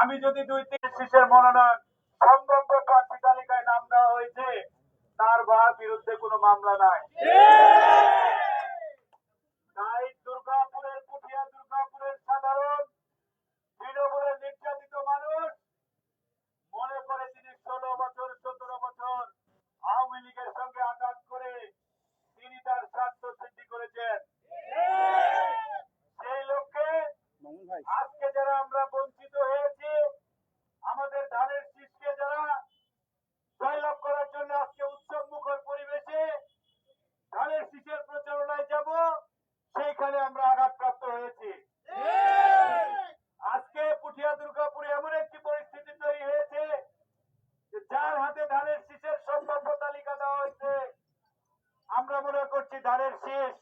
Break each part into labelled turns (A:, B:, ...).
A: আমি যদি দুই তিন শীষের মনোনয়ন সম্ভাব্য প্রার্থী তালিকায় নাম দেওয়া হয়েছে, তার বা বিরুদ্ধে কোনো মামলা নাই তাই দুর্গাপুরের পুঠিয়া দুর্গাপুরের সাধারণ তৃণমূলের নির্যাতিত মানুষ মনে করে তিনি ষোলো বছর সতেরো বছর আওয়ামী লীগের সঙ্গে আঘাত করে তিনি তার স্বার্থ সিদ্ধি করেছেন সেই লক্ষ্যে আজকে যারা আমরা বঞ্চিত হয়েছি আমাদের ধানের শীষকে যারা জয়লাভ করার জন্য আজকে উৎসব মুখর পরিবেশে ধানের শীষের প্রচারণায় যাব সেইখানে আমরা আঘাতপ্রাপ্ত হয়েছি আজকে পুঠিয়া দুর্গাপুরে এমন একটি পরিস্থিতি তৈরি হয়েছে যে যার হাতে ধানের শীষের সম্ভাব্য তালিকা দেওয়া হয়েছে আমরা মনে করছি ধানের শীষ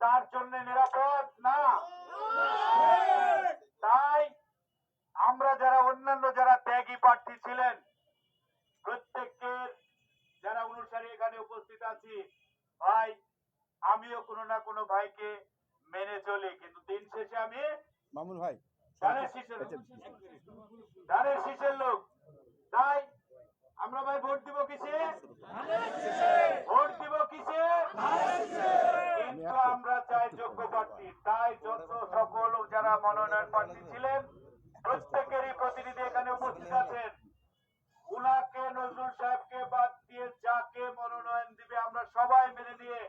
A: তার জন্য নিরাপদ না তাই আমরা যারা অন্যান্য যারা ত্যাগী প্রার্থী ছিলেন প্রত্যেকের যারা অনুসারী এখানে উপস্থিত আছি ভাই আমিও কোনো না কোনো ভাইকে মেনে চলি কিন্তু দিন শেষে আমি
B: মামুন ভাই
A: ধানের শীষের ধানের শীষের লোক। তাই আমরা ভাই ভোট দিব কিসে ভোট দিব কিসে কিন্তু আমরা চাই যোগ্য প্রার্থী তাই যত সকল যারা মনোনয়ন প্রার্থী ছিলেন প্রত্যেকেরই প্রতিনিধি এখানে উপস্থিত আছেন উনাকে নজরুল সাহেবকে বাদ দিয়ে যাকে মনোনয়ন দিবে আমরা সবাই মেনে নিয়ে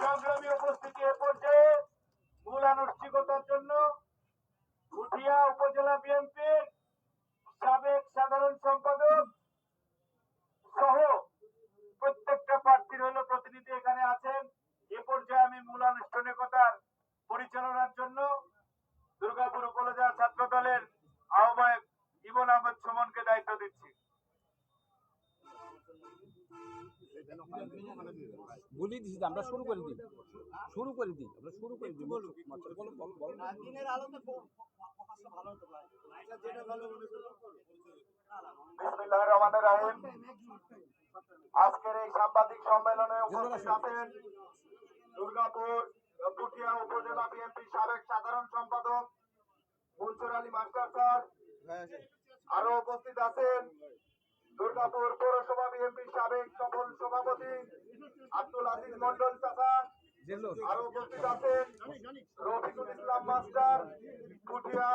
A: সংগ্রামী উপস্থিতি এ পর্যায়ে মূল আনুষ্ঠানিকতার জন্য পুঠিয়া উপজেলা বিএনপির সাবেক সাধারণ সম্পাদক সহ প্রত্যেকটা প্রার্থীর হলো প্রতিনিধি এখানে আছেন। এ পর্যায়ে আমি মূল আনুষ্ঠানিকতার পরিচালনার জন্য দুর্গাপুর উপজেলা ছাত্র দলের আহ্বায়ক ইমন আহমেদ সুমনকে দায়িত্ব দিচ্ছি।
B: বলি দিছি যে আমরা শুরু করে দিই। শুরু করে দিই আমরা শুরু করে দিই। বলো বলো বলো বলো।
C: দিনের আলোতে ভালো হতে পারে। যেটা ভালো
A: বিসমিল্লাহির রহমানির রহিম। আজকের এই সাংবাদিক সম্মেলনে উপস্থিত আছেন দুর্গাপুর পুঠিয়া উপজেলা বিএনপি সাবেক সাধারণ সম্পাদক মনসুর আলী মাস্টার স্যার। আরও উপস্থিত আছেন দুর্গাপুর পৌরসভা বিএনপি সাবেক সফল সভাপতি আব্দুল আজিজ মন্ডল
B: জেলো
A: আরও উপস্থিত আছেন রফিকুল ইসলাম মাস্টার, পুঠিয়া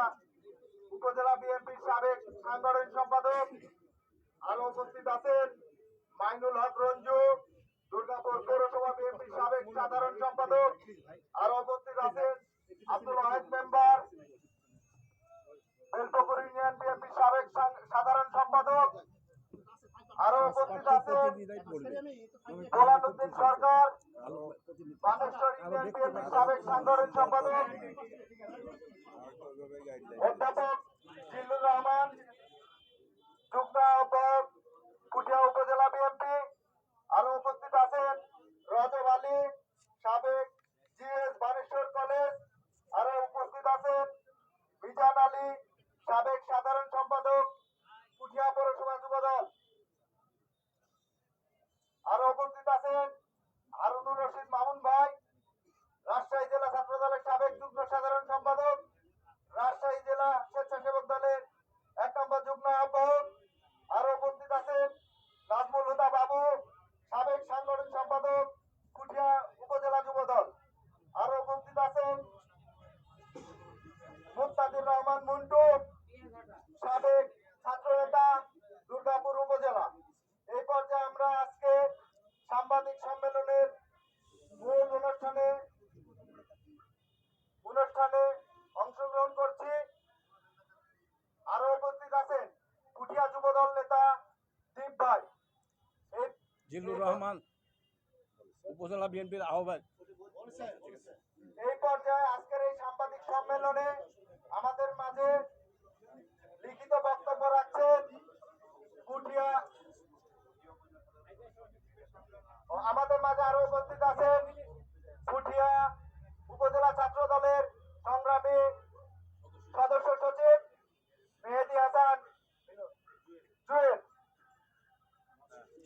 A: উপজেলা বিএনপির সাবেক সাংগঠনিক সম্পাদক। আরও উপস্থিত আছেন মাইনুল হক রঞ্জু, দুর্গাপুর পৌরসভা বিএনপির সাবেক সাধারণ সম্পাদক। আরও উপস্থিত আছেন আব্দুল ওয়াহেদ মেম্বার বেলপুকুর ইউনিয়ন বিএনপির সাবেক সাং- সাধারণ সম্পাদক আরও গোলামউদ্দিন সরকার বানেশ্বর ইউনিয়ন বিএনপির সাবেক সাংগঠনিক সম্পাদক অধ্যাপক জিল্লুর রহমান যুগ্ম আহ্বায়ক কুটিয়া উপজেলা বিএনপি আরও উপস্থিত আছেন রজব আলী সাবেক জিএস বানেশ্বর কলেজ আরও উপস্থিত আছেন মিজান আলী সাবেক সাধারণ সম্পাদক কুটিয়া পৌরসভা যুবদল। রহমান উপজেলা
B: বিএনপির আহ্বায়ক।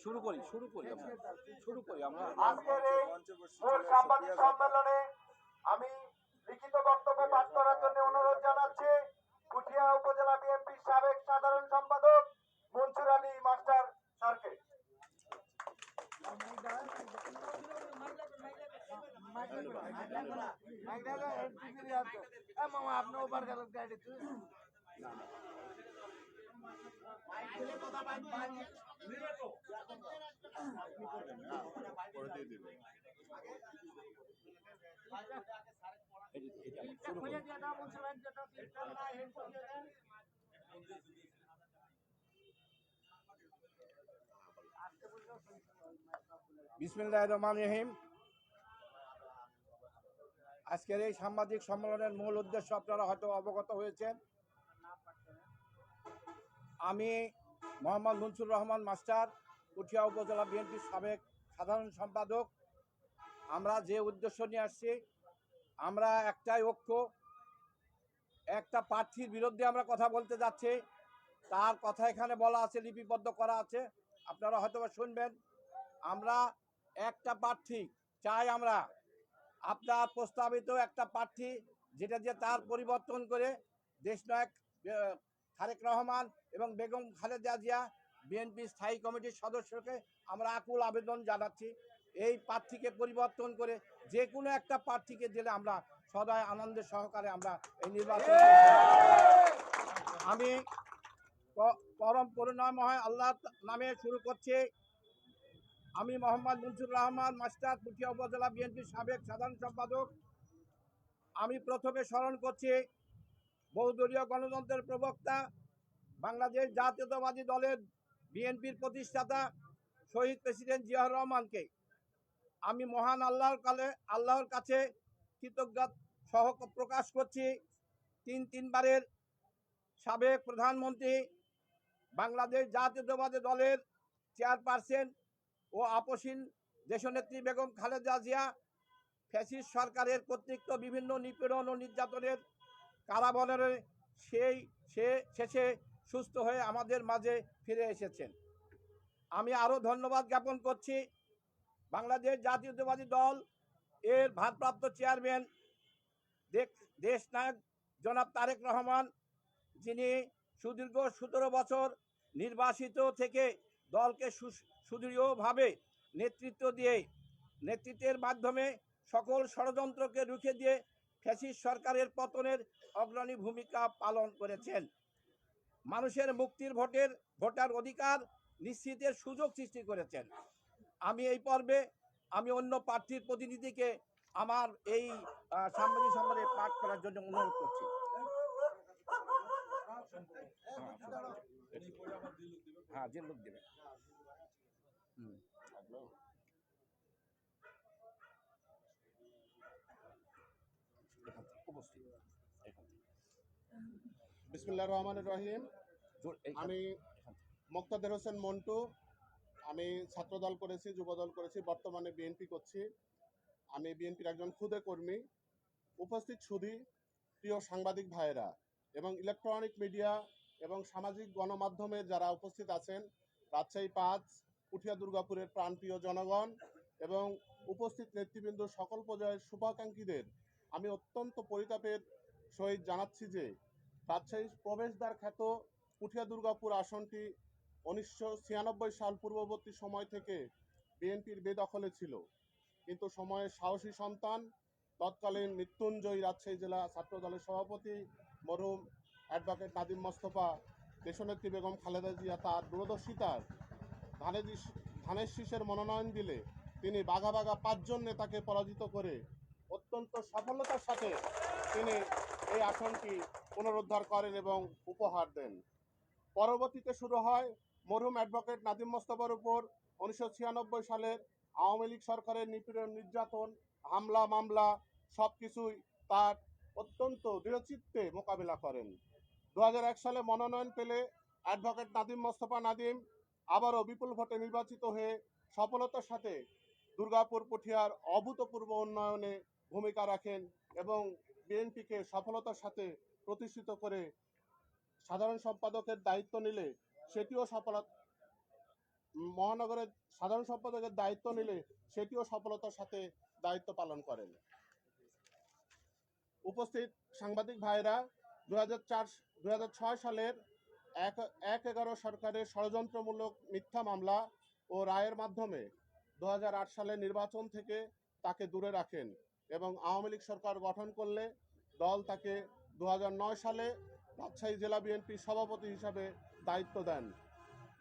B: শুরু করি শুরু করি আমরা শুরু করি আমরা।
A: আজকের এই সাংবাদিক সম্মেলনে আমি লিখিত বক্তব্য পাঠ করার জন্য অনুরোধ জানাচ্ছি। কুটিয়া উপজেলা বিএনপির সাবেক সাধারণ সম্পাদক মনসুর আলী মাস্টার স্যারকে।
C: আপনার ওপার গেল গাড়ি
B: বিসমিল্লাহ রহমান রহিম আজকের এই সাংবাদিক সম্মেলনের মূল উদ্দেশ্য আপনারা হয়তো অবগত হয়েছেন। আমি মোহাম্মদ মনসুর রহমান, মাস্টার পুঠিয়া উপজেলা বিএনপির সাবেক সাধারণ সম্পাদক। আমরা যে উদ্দেশ্য নিয়ে আসছি, আমরা একটাই ঐক্য, একটা প্রার্থীর বিরুদ্ধে আমরা কথা বলতে যাচ্ছি। তার কথা এখানে বলা আছে, লিপিবদ্ধ করা আছে। আপনারা হয়তো শুনবেন, আমরা একটা প্রার্থী চাই আমরা। আপনার প্রস্তাবিত একটা প্রার্থী, যেটা যে তার পরিবর্তন করে দেশনায়ক তারেক রহমান এবং বেগম খালেদা জিয়া বিএনপি স্থায়ী কমিটির সদস্যকে আমরা আকুল আবেদন জানাচ্ছি। এই প্রার্থীকে পরিবর্তন করে যে কোনো একটা প্রার্থীকে দিলে আমরা সদায় আনন্দের সহকারে আমরা এই নির্বাচন আমি পরম করুণাময় আল্লাহ নামে শুরু করছি। আমি মোহাম্মদ মনসুর রহমান, মাস্টার পুঠিয়া উপজেলা বিএনপির সাবেক সাধারণ সম্পাদক। আমি প্রথমে স্মরণ করছি বহুদলীয় গণতন্ত্রের প্রবক্তা, বাংলাদেশ জাতীয়তাবাদী দলের বিএনপির প্রতিষ্ঠাতা শহীদ প্রেসিডেন্ট জিয়াউর রহমানকে। আমি মহান আল্লাহর কালে, আল্লাহর কাছে কৃতজ্ঞতা সহ প্রকাশ করছি। তিন তিনবারের সাবেক প্রধানমন্ত্রী, বাংলাদেশ জাতীয়তাবাদী দলের চেয়ারপারসন ও আপসীন দেশনেত্রী বেগম খালেদা জিয়া ফ্যাসিস সরকারের কর্তৃত্ব বিভিন্ন নিপীড়ন ও নির্যাতনের কারাবরণে সেই সে শেষে সুস্থ হয়ে আমাদের মাঝে ফিরে এসেছেন। আমি আরও ধন্যবাদ জ্ঞাপন করছি। বাংলাদেশ জাতীয়তাবাদী দল এর ভারপ্রাপ্ত চেয়ারম্যান দেশ- দেশনায়ক জনাব তারেক রহমান, যিনি সুদীর্ঘ সতেরো বছর নির্বাসিত থেকে দলকে সুদৃঢ়ভাবে নেতৃত্ব দিয়ে, নেতৃত্বের মাধ্যমে সকল ষড়যন্ত্রকে রুখে দিয়ে ফ্যাসিস সরকারের পতনের অগ্রণী ভূমিকা পালন করেছেন। মানুষের মুক্তির ভোটের ভোটার অধিকার নিশ্চিতের সুযোগ সৃষ্টি করেছেন। আমি এই পর্বে আমি অন্য প্রার্থীর প্রতিনিধিকে আমার এই সাংবাদিক সম্মেলনে পাঠ করার জন্য অনুরোধ করছি। হ্যাঁ যে লোক দেবে। হুম। এখান থেকে, উপস্থিত।
D: বিসমুল্লাহ রহমান রহিম। আমি মোক্তাদের হোসেন মন্টু। আমি ছাত্রদল করেছি যুবদল করেছি বর্তমানে বিএনপি করছি। আমি বিএনপির একজন ক্ষুদে কর্মী। উপস্থিত সুধী প্রিয় সাংবাদিক ভাইয়েরা এবং ইলেকট্রনিক মিডিয়া এবং সামাজিক গণমাধ্যমের যারা উপস্থিত আছেন রাজশাহী পাঁচ পুঠিয়া দুর্গাপুরের প্রাণপ্রিয় জনগণ এবং উপস্থিত নেতৃবৃন্দ সকল পর্যায়ের শুভাকাঙ্ক্ষীদের আমি অত্যন্ত পরিতাপের সহিত জানাচ্ছি যে রাজশাহী প্রবেশদ্বার খ্যাত পুঠিয়া দুর্গাপুর আসনটি উনিশশো ছিয়ানব্বই সাল পূর্ববর্তী সময় থেকে বিএনপির বেদখলে ছিল। কিন্তু সময়ের সাহসী সন্তান, তৎকালীন মৃত্যুঞ্জয়ী রাজশাহী জেলা ছাত্র দলের সভাপতি, মরহুম অ্যাডভোকেট নাদিম মোস্তফা, দেশনেত্রী বেগম খালেদা জিয়া তার দূরদর্শিতার ধানের ধানের শীষের মনোনয়ন দিলে তিনি বাঘা বাঘা পাঁচজন নেতাকে পরাজিত করে অত্যন্ত সফলতার সাথে তিনি এই আসনটি পুনরুদ্ধার করেন এবং উপহার দেন। পরবর্তীতে শুরু হয় মরহুম অ্যাডভোকেট নাদিম মোস্তফার উপর উনিশশো ছিয়ানব্বই সালের আওয়ামী লীগ সরকারের নিপীড়ন, নির্যাতন, হামলা, মামলা সব কিছুই তার অত্যন্ত দৃঢ়চিত্তে মোকাবিলা করেন। দু হাজার এক সালে মনোনয়ন পেলে অ্যাডভোকেট নাদিম মোস্তফা নাদিম আবারও বিপুল ভোটে নির্বাচিত হয়ে সফলতার সাথে দুর্গাপুর পুঠিয়ার অভূতপূর্ব উন্নয়নে ভূমিকা রাখেন এবং বিএনপিকে সফলতার সাথে প্রতিষ্ঠিত করে সাধারণ সম্পাদকের দায়িত্ব নিলে সেটিও সফলতা মহানগরের সাধারণ সম্পাদকের দায়িত্ব নিলে সেটিও সফলতার সাথে দায়িত্ব পালন করেন। উপস্থিত সাংবাদিক ভাইরা দু হাজার সালের এক এক এগারো সরকারের ষড়যন্ত্রমূলক মিথ্যা মামলা ও রায়ের মাধ্যমে দু হাজার আট সালে নির্বাচন থেকে তাকে দূরে রাখেন। এবং আওয়ামী লীগ সরকার গঠন করলে দল তাকে দু হাজার নয় সালে রাজশাহী জেলা বিএনপির সভাপতি হিসাবে দায়িত্ব দেন।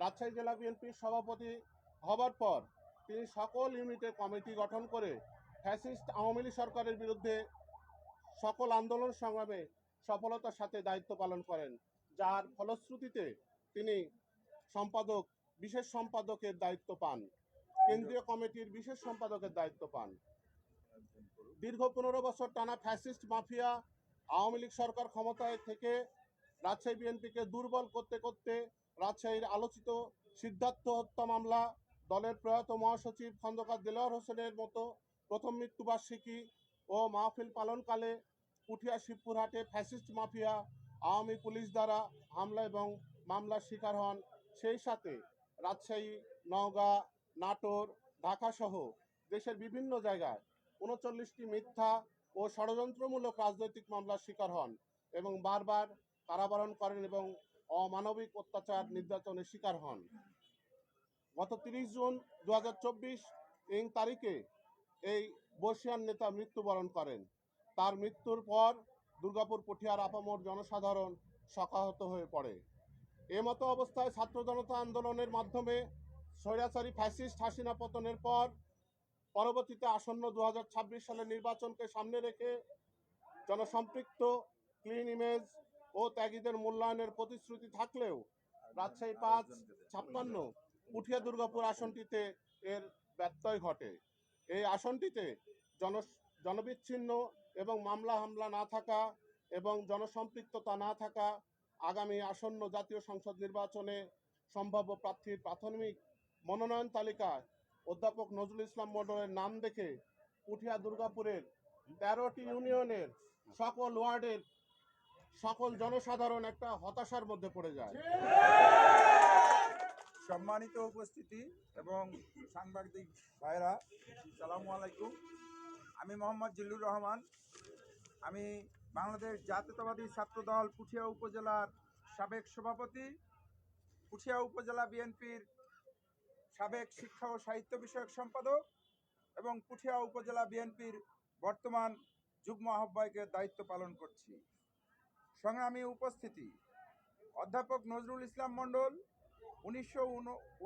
D: রাজশাহী জেলা বিএনপির সভাপতি হবার পর তিনি সকল ইউনিটের কমিটি গঠন করে ফ্যাসিস্ট আওয়ামী লীগ সরকারের বিরুদ্ধে সকল আন্দোলন সংগ্রামে সফলতার সাথে দায়িত্ব পালন করেন, যার ফলশ্রুতিতে তিনি সম্পাদক, বিশেষ সম্পাদকের দায়িত্ব পান। কেন্দ্রীয় কমিটির বিশেষ সম্পাদকের দায়িত্ব পান। দীর্ঘ পনেরো বছর টানা ফ্যাসিস্ট মাফিয়া আওয়ামী লীগ সরকার ক্ষমতায় থেকে রাজশাহী বিএনপিকে দুর্বল করতে করতে রাজশাহীর আলোচিত সিদ্ধার্থ হত্যা মামলা দলের প্রয়াত মহাসচিব খন্দকার দেলোয়ার হোসেনের মতো প্রথম মৃত্যুবার্ষিকী ও মাহফিল পালনকালে পুঠিয়া শিবপুরহাটে ফ্যাসিস্ট মাফিয়া আওয়ামী পুলিশ দ্বারা হামলা এবং মামলার শিকার হন। সেই সাথে রাজশাহী, নওগাঁ, নাটোর ঢাকা সহ দেশের বিভিন্ন জায়গায় উনচল্লিশটি মিথ্যা ও ষড়যন্ত্রমূলক রাজনৈতিক মামলার শিকার হন এবং বারবার কারাবরণ করেন এবং অমানবিক অত্যাচার নির্যাতনের শিকার হন। গত তিরিশ জুন দু ইং তারিখে এই বর্ষিয়ান নেতা মৃত্যুবরণ করেন। তার মৃত্যুর পর দুর্গাপুর পুঠিয়ার আপামর জনসাধারণ শোকাহত হয়ে পড়ে। এমতো অবস্থায় ছাত্র জনতা আন্দোলনের মাধ্যমে স্বৈরাচারী ফ্যাসিস্ট হাসিনা পতনের পর পরবর্তীতে আসন্ন দু সালের নির্বাচনকে সামনে রেখে জনসম্পৃক্ত ক্লিন ইমেজ ও ত্যাগীদের মূল্যায়নের প্রতিশ্রুতি থাকলেও রাজশাহী পাঁচ ছাপ্পান্ন পুঠিয়া দুর্গাপুর আসনটিতে এর ব্যত্যয় ঘটে। এই আসনটিতে জন, জনবিচ্ছিন্ন এবং মামলা হামলা না থাকা এবং জনসম্পৃক্ততা না থাকা আগামী আসন্ন জাতীয় সংসদ নির্বাচনে সম্ভাব্য প্রার্থীর প্রাথমিক মনোনয়ন তালিকায় অধ্যাপক নজরুল ইসলাম মন্ডলের নাম দেখে পুঠিয়া দুর্গাপুরের তেরোটি ইউনিয়নের সকল ওয়ার্ডের সকল জনসাধারণ একটা হতাশার মধ্যে পড়ে যায়।
E: সম্মানিত উপস্থিতি এবং সাংবাদিক ভাইরা সালামু আলাইকুম। আমি মোহাম্মদ জিল্লুর রহমান। আমি বাংলাদেশ জাতীয়তাবাদী ছাত্রদল পুঠিয়া উপজেলার সাবেক সভাপতি, পুঠিয়া উপজেলা বিএনপির সাবেক শিক্ষা ও সাহিত্য বিষয়ক সম্পাদক এবং পুঠিয়া উপজেলা বিএনপির বর্তমান যুগ্ম আহ্বায়কের দায়িত্ব পালন করছি। সংগ্রামী উপস্থিতি, অধ্যাপক নজরুল ইসলাম মণ্ডল, উনিশশো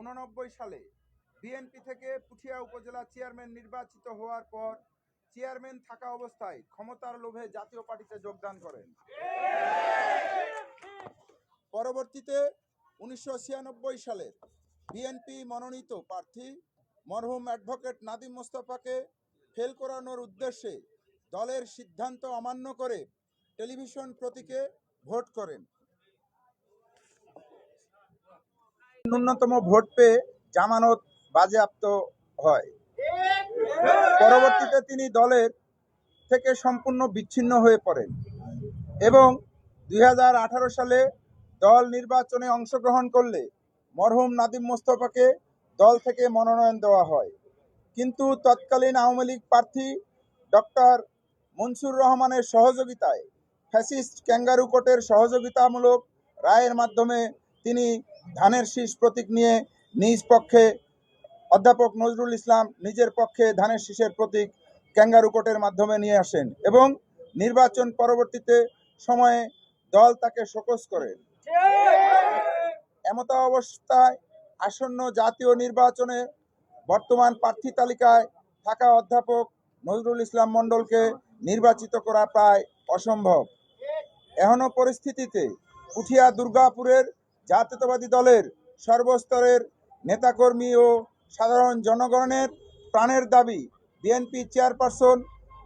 E: উননব্বই সালে বিএনপি থেকে পুঠিয়া উপজেলা চেয়ারম্যান নির্বাচিত হওয়ার পর চেয়ারম্যান থাকা অবস্থায় ক্ষমতার লোভে জাতীয় পার্টিতে যোগদান করেন। পরবর্তীতে উনিশশো সালের বিএনপি মনোনীত প্রার্থী, মরহুম অ্যাডভোকেট নাদিম মোস্তফাকে ফেল করানোর উদ্দেশ্যে দলের সিদ্ধান্ত অমান্য করে টেলিভিশন প্রতীকে ভোট করেন। ন্যূনতম ভোট পেয়ে জামানত বাজেয়াপ্ত হয়। পরবর্তীতে তিনি দলের থেকে সম্পূর্ণ বিচ্ছিন্ন হয়ে পড়েন এবং দুই হাজার আঠারো সালে দল নির্বাচনে অংশগ্রহণ করলে মরহুম নাদিম মোস্তফাকে দল থেকে মনোনয়ন দেওয়া হয়। কিন্তু তৎকালীন আওয়ামী লীগ প্রার্থী ডক্টর মনসুর রহমানের সহযোগিতায় ফ্যাসিস্ট ক্যাঙ্গারু কোর্টের সহযোগিতামূলক রায়ের মাধ্যমে তিনি ধানের শীষ প্রতীক নিয়ে নিজ পক্ষে অধ্যাপক নজরুল ইসলাম নিজের পক্ষে ধানের শীষের প্রতীক ক্যাঙ্গারু কোর্টের মাধ্যমে নিয়ে আসেন এবং নির্বাচন পরবর্তীতে সময়ে দল তাকে শোকস করে এমত অবস্থায় আসন্ন জাতীয় নির্বাচনে বর্তমান প্রার্থী তালিকায় থাকা অধ্যাপক নজরুল ইসলাম মণ্ডলকে নির্বাচিত করা প্রায় অসম্ভব। এখনও পরিস্থিতিতে পুঠিয়া দুর্গাপুরের জাতীয়তাবাদী দলের সর্বস্তরের নেতাকর্মী ও সাধারণ জনগণের প্রাণের দাবি বিএনপি চেয়ারপারসন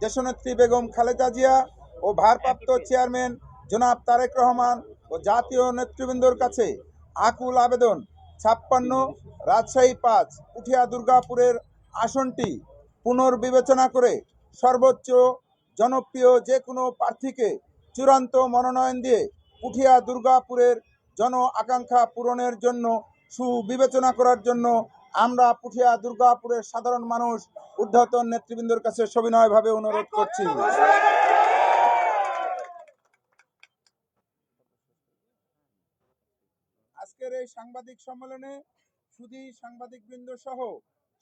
E: দেশনেত্রী বেগম খালেদা জিয়া ও ভারপ্রাপ্ত চেয়ারম্যান জনাব তারেক রহমান ও জাতীয় নেতৃবৃন্দর কাছে আকুল আবেদন, ছাপ্পান্ন, রাজশাহী পাঁচ পুঠিয়া দুর্গাপুরের আসনটি পুনর্বিবেচনা করে সর্বোচ্চ জনপ্রিয় যে কোনো প্রার্থীকে চূড়ান্ত মনোনয়ন দিয়ে পুঠিয়া দুর্গাপুরের জন আকাঙ্ক্ষা পূরণের জন্য সুবিবেচনা করার জন্য আমরা পুঠিয়া দুর্গাপুরের সাধারণ মানুষ, ঊর্ধ্বতন নেতৃবৃন্দর কাছে সবিনয়ভাবে অনুরোধ করছি। এই সাংবাদিক সম্মেলনে সুধী সাংবাদিকবৃন্দ সহ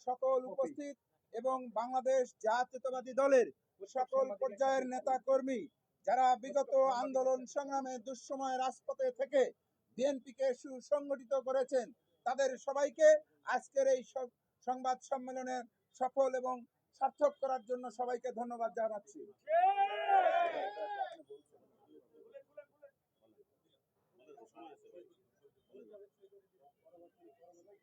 E: সকল উপস্থিত এবং বাংলাদেশ জাতীয়তাবাদী দলের সকল পর্যায়ের নেতা কর্মী যারা বিগত আন্দোলন সংগ্রামে দুঃসময় রাজপথে থেকে বিএনপিকে সুসংগঠিত করেছেন তাদের সবাইকে আজকের এই সংবাদ সম্মেলনে সফল এবং সার্থক করার জন্য সবাইকে ধন্যবাদ জানাচ্ছি
C: চিন্টু ভাই পরবর্তী প্রোগ্রামের ইয়াটা বলে দিন আগামীকাল কোথায় বিক্ষোভ না,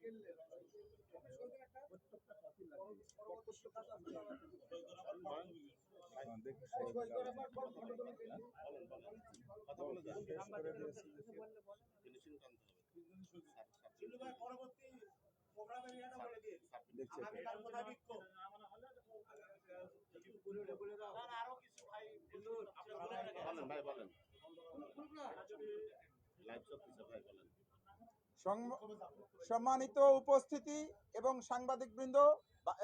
C: আরও কিছু ভাই।
D: বলেন ভাই বলেন লাইভ চলতেছে ভাই বলেন
E: সম্মানিত উপস্থিতি এবং সাংবাদিকবৃন্দ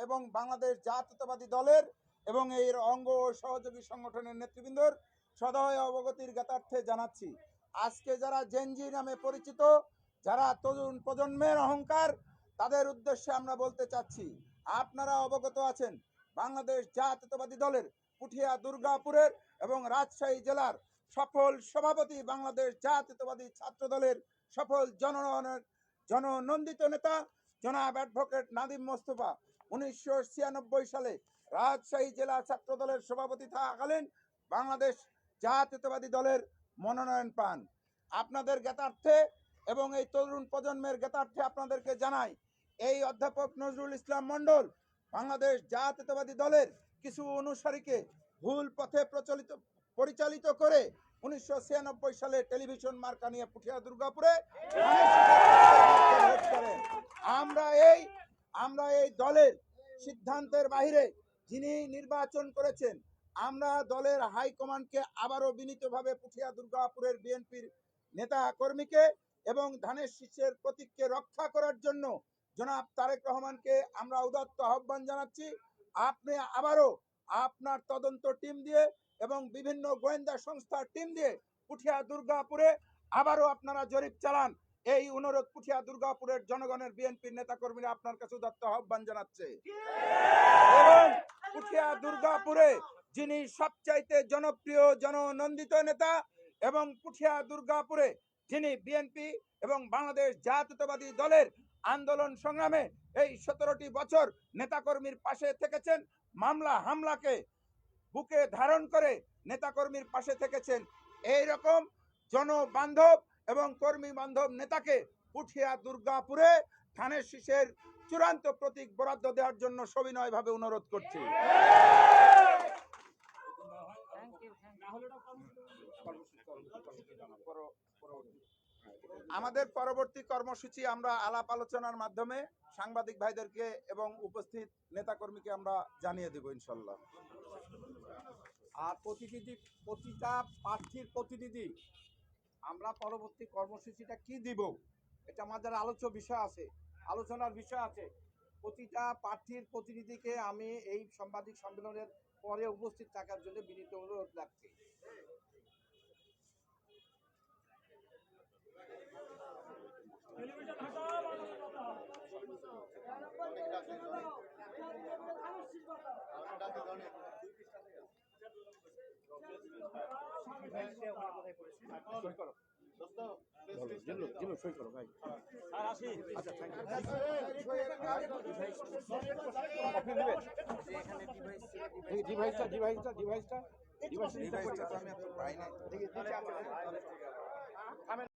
E: এবং বাংলাদেশ জাতীয়তাবাদী দলের এবং এর অঙ্গ ও সহযোগী সংগঠনের নেতৃবৃন্দর সদয় অবগতির জ্ঞাতার্থে জানাচ্ছি। আজকে যারা জেনজি নামে পরিচিত, যারা তরুণ প্রজন্মের অহংকার, তাদের উদ্দেশ্যে আমরা বলতে চাচ্ছি, আপনারা অবগত আছেন, বাংলাদেশ জাতীয়তাবাদী দলের পুঠিয়া দুর্গাপুরের এবং রাজশাহী জেলার সফল সভাপতি বাংলাদেশ জাতীয়তাবাদী ছাত্র দলের সফল জনগণের জননন্দিত নেতা জনাব অ্যাডভোকেট নাদিম মোস্তফা। উনিশশো ছিয়ানব্বই সালে রাজশাহী জেলা ছাত্র দলের সভাপতি থাকাকালীন বাংলাদেশ জাতীয়তাবাদী দলের মনোনয়ন পান। আপনাদের জ্ঞাতার্থে এবং এই তরুণ প্রজন্মের জ্ঞাতার্থে আপনাদেরকে জানাই, এই অধ্যাপক নজরুল ইসলাম মণ্ডল, বাংলাদেশ জাতীয়তাবাদী দলের কিছু অনুসারীকে ভুল পথে প্রচলিত পরিচালিত করে উনিশশো ছিয়ানব্বই সালে টেলিভিশন মার্কা নিয়ে পুঠিয়া দুর্গাপুরে আমরা এই আমরা এই দলের সিদ্ধান্তের বাইরে যিনি নির্বাচন করেছেন, আমরা দলের হাইকমান্ডকে আবারও বিনীতভাবে পুঠিয়া দুর্গাপুরের বিএনপির নেতা কর্মীকে এবং ধানের শীষের প্রতীককে রক্ষা করার জন্য জনাব তারেক রহমানকে আমরা উদাত্ত আহ্বান জানাচ্ছি। আপনি আবারও আপনার তদন্ত টিম দিয়ে এবং বিভিন্ন গোয়েন্দা সংস্থার টিম দিয়ে পুঠিয়া দুর্গাপুরে আবারও আপনারা জরিপ চালান। এই অনুরোধ পুঠিয়া দুর্গাপুরের জনগণের বিএনপির নেতা কর্মীরা আপনার কাছে উদাত্ত আহ্বান জানাচ্ছে। এবং পুঠিয়া দুর্গাপুরে যিনি সবচাইতে জনপ্রিয় জননন্দিত নেতা এবং পুঠিয়া দুর্গাপুরে যিনি বিএনপি এবং বাংলাদেশ জাতীয়তাবাদী দলের আন্দোলন সংগ্রামে এই সতেরোটি বছর নেতাকর্মীর পাশে থেকেছেন। মামলা হামলাকে বুকে ধারণ করে নেতাকর্মীর পাশে থেকেছেন। এই রকম জনবান্ধব এবং কর্মী বান্ধব নেতাকে পুঠিয়া দুর্গাপুরে ধানের শীষের চূড়ান্ত প্রতীক বরাদ্দ দেওয়ার জন্য সবিনয়ভাবে অনুরোধ করছি। আমাদের পরবর্তী কর্মসূচি আমরা আলাপ আলোচনার মাধ্যমে সাংবাদিক ভাইদেরকে এবং উপস্থিত নেতাকর্মীকে আমরা জানিয়ে দেব ইনশাল্লাহ।
B: আর প্রতিনিধি প্রতিটা প্রার্থীর প্রতিনিধি আমরা পরবর্তী কর্মসূচিটা কি দিব? এটা আমাদের আলোচ্য বিষয় আছে আলোচনার বিষয় আছে। প্রতিটা প্রার্থীর প্রতিনিধিকে আমি এই সাংবাদিক সম্মেলনের পরে উপস্থিত থাকার জন্য বিনীত অনুরোধ রাখছি। ডিভাইসটা ডিভাইসটা ডিভাইসটা
E: ডিভাইসটা আমি এত পাই না